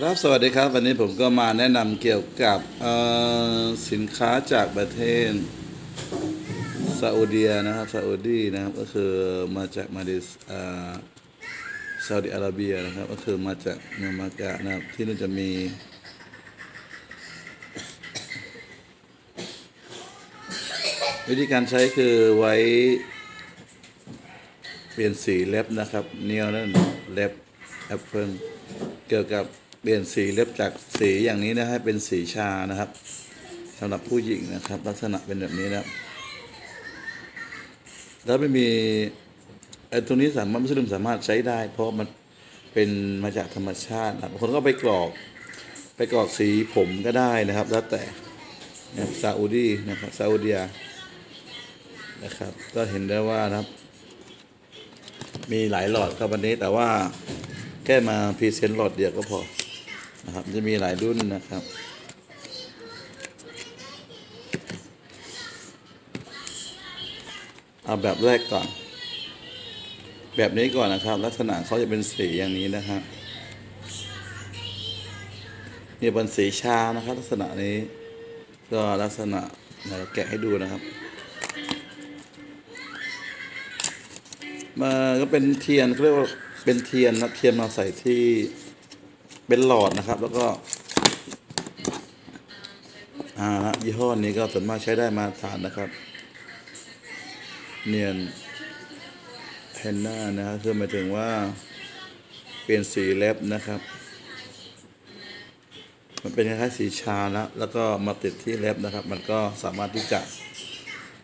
ครับสวัสดีครับ วันนี้ผมก็มาแนะนำเกี่ยวกับสินค้าจากประเทศซาอุดิอานะครับซาอุดีนะครับก็คือมาจากมาเลเซียอ่าอุดิอาระเบียนะครับก็คือมาจากเมืองมักกะนะครับที่นู่นจะมีวิธีการใช้คือไว้เปลี่ยนสีเล็บนะครับเนียวนั่นเล็บแอปเปิลเกี่ยวกับ ปลี่ยนสีเล็บจากสีอย่างนี้นะให้เป็นสีชานะครับสำหรับผู้หญิงนะครับ ลักษณะเป็นแบบนี้นะครับแล้วไม่มีไอ้ตรงนี้สามารถมุสลิมสามารถใช้ได้ เพราะมันเป็นมาจากธรรมชาตินะครับบางคนก็ไปกรอกไปกรอกสีผมก็ได้นะครับ แล้วแต่นะครับซาอุดีนะครับซาอุดิอานะครับ ก็เห็นได้ว่านะครับ มีหลายหลอดครับวันนี้แต่ว่าแค่มาพรีเซนต์หลอดเดียวก็พอ นะครับ จะมีหลายรุ่นนะครับ เอาแบบแรกก่อน แบบนี้ก่อนนะครับ ลักษณะเขาจะเป็นสีอย่างนี้นะครับนี่เป็นสีชานะครับ ลักษณะนี้ก็ลักษณะเดี๋ยวแกะให้ดูนะครับมาก็เป็นเทียนเขาเรียกว่าเป็นเทียนนะเทียนมาใส่ที่ เป็นหลอดนะครับ แล้วก็อ่ายี่ห้อนี้ก็ส่วนมากใช้ได้มาตรฐานนะครับ เนียนเฮนน่านะครับคือหมายถึงว่าเปลี่ยนสีเล็บนะครับ มันเป็นคล้ายๆสีชาแล้วแล้วก็มาติดที่เล็บนะครับ มันก็สามารถที่จะ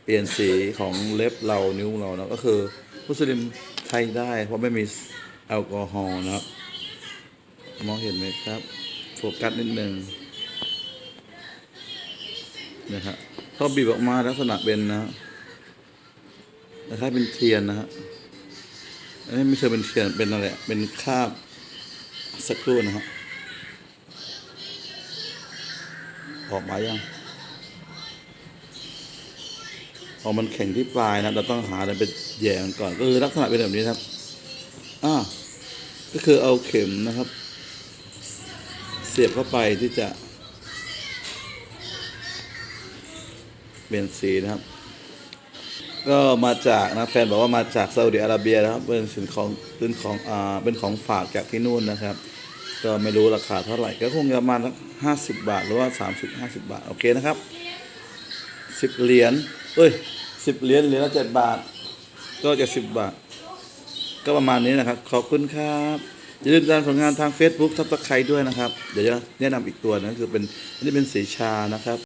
เปลี่ยนสีของเล็บเรานิ้วเรานะก็คือมุสลิมไทยได้ เพราะไม่มีแอลกอฮอล์นะครับ มองเห็นไหมครับ โฟกัสนิดหนึ่งนะครับพอบีบออกมาลักษณะเป็นนะคล้ายเป็นเทียนนะฮะอันนี้ไม่ใช่เป็นเทียนเป็นอะไรเป็นคาบสักครู่นะฮะออกมายังพอมันแข็งที่ปลายนะเราต้องหาอะไรไปแหย่มันก่อนก็คือลักษณะเป็นแบบนี้ครับอ่าก็คือเอาเข็มนะครับ เสียบเข้าไปที่จะเปลี่ยนสีนะครับ ก็มาจากนะแฟนบอกว่ามาจากซาอุดิอาระเบียนะครับ เป็นสินของเป็นของอ่าเป็นของฝากจากที่นู่นนะครับ ก็ไม่รู้ราคาเท่าไหร่ ก็คงจะประมาณห้าสิบบาท หรือว่าสามสิบห้าสิบบาท โอเคนะครับสิบเหรียญเอ้ยสิบเหรียญเหรียญละเจ็ดบาท ก็จะสิบบาท ก็ประมาณนี้นะครับ ขอบคุณครับ อย่าลืมติดตามผลงานทาง Facebook ทับตะไคร้ด้วยนะครับ เดี๋ยวจะแนะนำอีกตัวนะคือเป็นอันนี้เป็นสีชานะครับ